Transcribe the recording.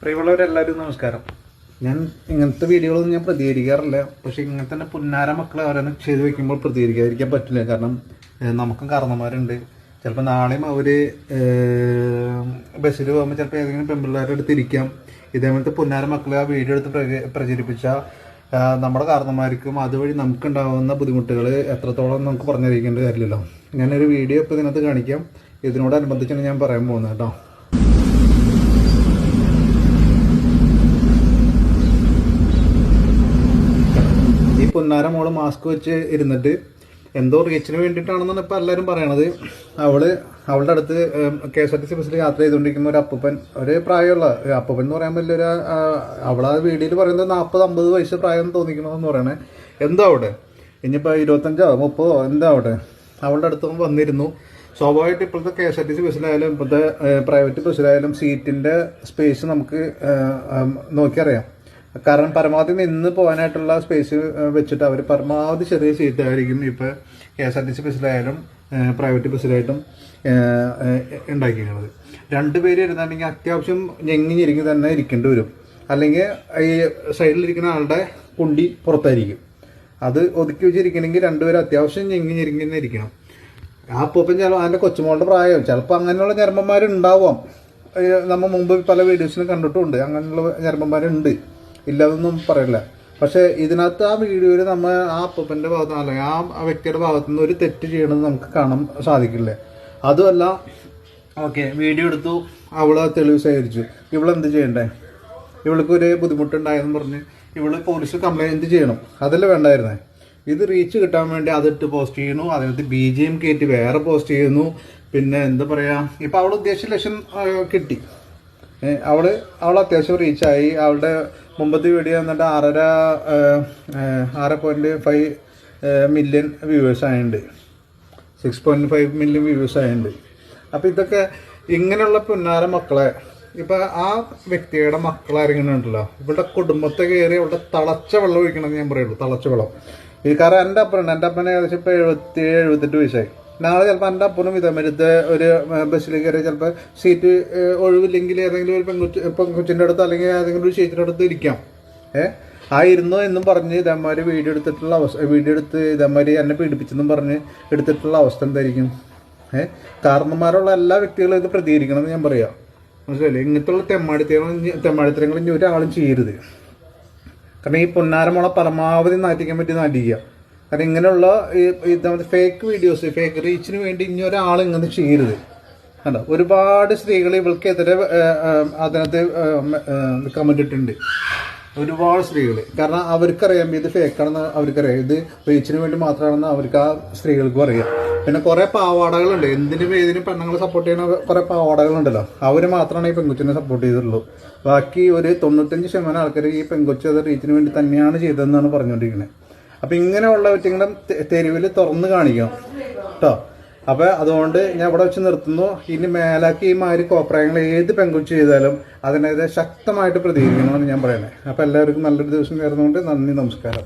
പ്രിയമുള്ളവരെല്ലാവരും നമസ്കാരം. ഞാൻ ഇങ്ങനത്തെ വീഡിയോകളൊന്നും ഞാൻ പ്രതികരിക്കാറില്ല. പക്ഷെ ഇങ്ങനെ തന്നെ പുന്നാര മക്കളെ അവരെ ചെയ്ത് വെക്കുമ്പോൾ പ്രതികരിക്കാതിരിക്കാൻ പറ്റില്ല. കാരണം നമുക്കും കാരണന്മാരുണ്ട് ചിലപ്പോൾ നാളെയും അവർ ബസ്സിൽ പോകുമ്പോൾ ചിലപ്പോൾ ഏതെങ്കിലും പെൺപിള്ളേരുടെ അടുത്ത് ഇരിക്കാം. ഇതേപോലത്തെ പുന്നാര മക്കളെ ആ വീഡിയോ എടുത്ത് പ്രചരിപ്പിച്ച നമ്മുടെ കാരണന്മാർക്കും അതുവഴി നമുക്കുണ്ടാകുന്ന ബുദ്ധിമുട്ടുകൾ എത്രത്തോളം നമുക്ക് പറഞ്ഞറിയിക്കേണ്ട കാര്യമില്ലല്ലോ. ഞാനൊരു വീഡിയോ ഇപ്പോൾ ഇതിനകത്ത് കാണിക്കാം. ഇതിനോടനുബന്ധിച്ചാണ് ഞാൻ പറയാൻ പോകുന്നത് കേട്ടോ. പുന്നാര മോൾ മാസ്ക് വെച്ച് ഇരുന്നിട്ട് എന്തോ റീച്ചിന് വേണ്ടിയിട്ടാണെന്നാണ് ഇപ്പോൾ എല്ലാവരും പറയണത്. അവൾ അവളുടെ അടുത്ത് K S R T C ബസ്സിൽ യാത്ര ചെയ്തുകൊണ്ടിരിക്കുന്ന ഒരു അപ്പൂപ്പൻ ഒരു പ്രായമുള്ള അപ്പൂപ്പൻ എന്ന് പറയാൻ വലിയ ഒരു അവളെ വീടിയിൽ പറയുന്നത് നാൽപ്പത് അമ്പത് വയസ്സ് പ്രായം തോന്നിക്കണമെന്ന് പറയണേ. എന്താ അവിടെ? ഇനിയിപ്പോൾ ഇരുപത്തഞ്ചോ മുപ്പതോ എന്താ അവിടെ? അവളുടെ അടുത്ത് വന്നിരുന്നു. സ്വാഭാവികമായിട്ട് ഇപ്പോഴത്തെ K S R T C ബസ്സിലായാലും ഇപ്പോഴത്തെ പ്രൈവറ്റ് ബസ്സിലായാലും സീറ്റിന്റെ സ്പേസ് നമുക്ക് നോക്കിയറിയാം. കാരണം പരമാവധി നിന്ന് പോകാനായിട്ടുള്ള സ്പേസ് വെച്ചിട്ട് അവർ പരമാവധി ചെറിയ സീറ്റായിരിക്കും ഇപ്പം K S R T C ബസ്സിലായാലും private ബസ്സിലായിട്ടും ഉണ്ടാക്കിയിരിക്കുന്നത്. രണ്ടുപേര് ഇരുന്നുണ്ടെങ്കിൽ അത്യാവശ്യം ഞെങ്ങി തന്നെ ഇരിക്കേണ്ടി വരും. അല്ലെങ്കിൽ ഈ സൈഡിലിരിക്കുന്ന ആളുടെ കുണ്ടി പുറത്തായിരിക്കും. അത് ഒതുക്കി വെച്ചിരിക്കണമെങ്കിൽ രണ്ടുപേരും അത്യാവശ്യം ഞെങ്ങി തന്നെ ഇരിക്കണം. ആ പൂപ്പൻ ചിലപ്പോൾ അതിന്റെ കൊച്ചുമോളുടെ പ്രായം. ചിലപ്പോൾ അങ്ങനെയുള്ള ഞരമ്പന്മാരുണ്ടാവാം. നമ്മൾ നമ്മ മുമ്പ് പല വീഡിയോസിലും കണ്ടിട്ടുണ്ട്. അങ്ങനെയുള്ള ഞരമ്പന്മാരുണ്ട്. ഇല്ലാതൊന്നും പറയില്ല. പക്ഷേ ഇതിനകത്ത് ആ വീഡിയോയിൽ നമ്മൾ ആ അപ്പന്റെ ഭാഗത്ത് അല്ലെങ്കിൽ ആ വ്യക്തിയുടെ ഭാഗത്തു നിന്ന് ഒരു തെറ്റ് ചെയ്യണമെന്ന് നമുക്ക് കാണാൻ സാധിക്കില്ല? അതുമല്ല ഓക്കെ വീഡിയോ എടുത്തു. അവൾ തെളിവ് ശേഖരിച്ചു. ഇവളെന്ത് ചെയ്യണ്ടേ? ഇവൾക്ക് ഒരു ബുദ്ധിമുട്ടുണ്ടായെന്ന് പറഞ്ഞ് ഇവൾ പോലീസ് കംപ്ലൈന്റ് ചെയ്യണം. അതല്ലേ വേണ്ടായിരുന്നേ? ഇത് റീച്ച് കിട്ടാൻ വേണ്ടി അതിട്ട് പോസ്റ്റ് ചെയ്യുന്നു. അതിനകത്ത് ബി ജി എം കയറ്റി വേറെ പോസ്റ്റ് ചെയ്യുന്നു. പിന്നെ എന്താ പറയുക ഇപ്പോൾ അവൾ ഉദ്ദേശിച്ച ലക്ഷം കിട്ടി. അവൾ അവൾ അത്യാവശ്യം റീച്ചായി അവളുടെ മുമ്പത്തെ വീഡിയോ എന്നിട്ട് ആറര ആറ് പോയിന്റ് ഫൈവ് മില്യൺ വ്യൂവേഴ്സ് ആയിട്ടുണ്ട് six point five million viewers ആയിട്ടുണ്ട് അപ്പൊ ഇതൊക്കെ ഇങ്ങനെയുള്ള പുന്നാര മക്കളെ ഇപ്പൊ ആ വ്യക്തിയുടെ മക്കളാരെങ്കിലും ഉണ്ടല്ലോ ഇവളുടെ കുടുംബത്തെ കയറി അവളുടെ തളച്ച വെള്ളം ഒഴിക്കണമെന്ന് ഞാൻ പറയുള്ളൂ തളച്ച വെള്ളം. ഈ കാരണം എന്റെ അപ്പനുണ്ട്. എന്റെ അപ്പന് ഏകദേശം ഇപ്പൊ എഴുപത്തി എഴുപത്തെട്ട് വയസ്സായി. നാളെ ചിലപ്പോൾ എന്റെ അപ്പനും ഇതേമരുത്ത് ഒരു ബസ്സിൽ കയറി ചിലപ്പോൾ സീറ്റ് ഒഴിവില്ലെങ്കിൽ ഏതെങ്കിലും ഒരു പെൺകുട്ടി പെൺകുച്ചിന്റെ അടുത്ത് അല്ലെങ്കിൽ ഏതെങ്കിലും ഒരു ചേച്ചിയുടെ അടുത്ത് ഇരിക്കാം. ഏഹ് ആ എന്നും പറഞ്ഞ് ഇതേമാതിരി വീഡിയോ എടുത്തിട്ടുള്ള അവസ്ഥ വീഡിയോ എടുത്ത് ഇതേമാതിരി എന്നെ പീഡിപ്പിച്ചെന്നും പറഞ്ഞ് എടുത്തിട്ടുള്ള അവസ്ഥ എന്തായിരിക്കും? ഏഹ് കാരണന്മാരുള്ള എല്ലാ വ്യക്തികളും ഇത് പ്രതികരിക്കണം എന്ന് ഞാൻ പറയാം. മനസ്സിലായില്ലേ? ഇങ്ങനത്തുള്ള തെമ്മാടിത്തരങ്ങൾ തെമ്മാടിത്തരങ്ങൾ ഇനി ഒരാളും ചെയ്യരുത്. കാരണം ഈ പൊന്നാരമുള പരമാവധി നാറ്റിക്കാൻ പറ്റി നാറ്റിക്കുക കാരണം ഇങ്ങനെയുള്ള ഫേക്ക് വീഡിയോസ് ഫേക്ക് റീച്ചിന് വേണ്ടി ഇനി ഒരാൾ ഇങ്ങനെ ചെയ്യരുത്. കണ്ടോ? ഒരുപാട് സ്ത്രീകൾ ഇവൾക്കെതിരെ അതിനകത്ത് കമന്റ് ഇട്ടിട്ടുണ്ട്. ഒരുപാട് സ്ത്രീകൾ കാരണം അവർക്കറിയാം ഇത് ഫേക്കാണെന്ന് അവർക്കറിയാം. ഇത് റീച്ചിന് വേണ്ടി മാത്രമാണെന്ന് അവർക്ക് ആ സ്ത്രീകൾക്കും അറിയാം പിന്നെ കുറെ പാവാടകളുണ്ട്. എന്തിനും ഏതിനും പെണ്ണുങ്ങളെ സപ്പോർട്ട് ചെയ്യുന്ന കുറെ പാവാടകളുണ്ടല്ലോ. അവർ മാത്രമാണ് ഈ പെൺകുച്ചിനെ സപ്പോർട്ട് ചെയ്തിട്ടുള്ളൂ. ബാക്കി ഒരു തൊണ്ണൂറ്റഞ്ച് ശതമാനം ആൾക്കാർ ഈ പെൺകൊച്ചു അത് റീച്ചിന് വേണ്ടി തന്നെയാണ് ചെയ്തതെന്നാണ് പറഞ്ഞുകൊണ്ടിരിക്കുന്നത് അപ്പൊ ഇങ്ങനെയുള്ള വ്യക്തികളും തെരുവിൽ തുറന്ന് കാണിക്കണം കേട്ടോ അപ്പൊ അതുകൊണ്ട് ഞാൻ ഇവിടെ വെച്ച് നിർത്തുന്നു. ഇനി മേലാക്കി ഈ മാതിരി കോപ്രായങ്ങൾ ഏത് പെങ്കുച്ച് ചെയ്താലും അതിനെതിരെ ശക്തമായിട്ട് പ്രതികരിക്കണമെന്ന് ഞാൻ പറയണേ അപ്പൊ എല്ലാവർക്കും നല്ലൊരു ദിവസം നേർന്നുകൊണ്ട് നന്ദി നമസ്കാരം.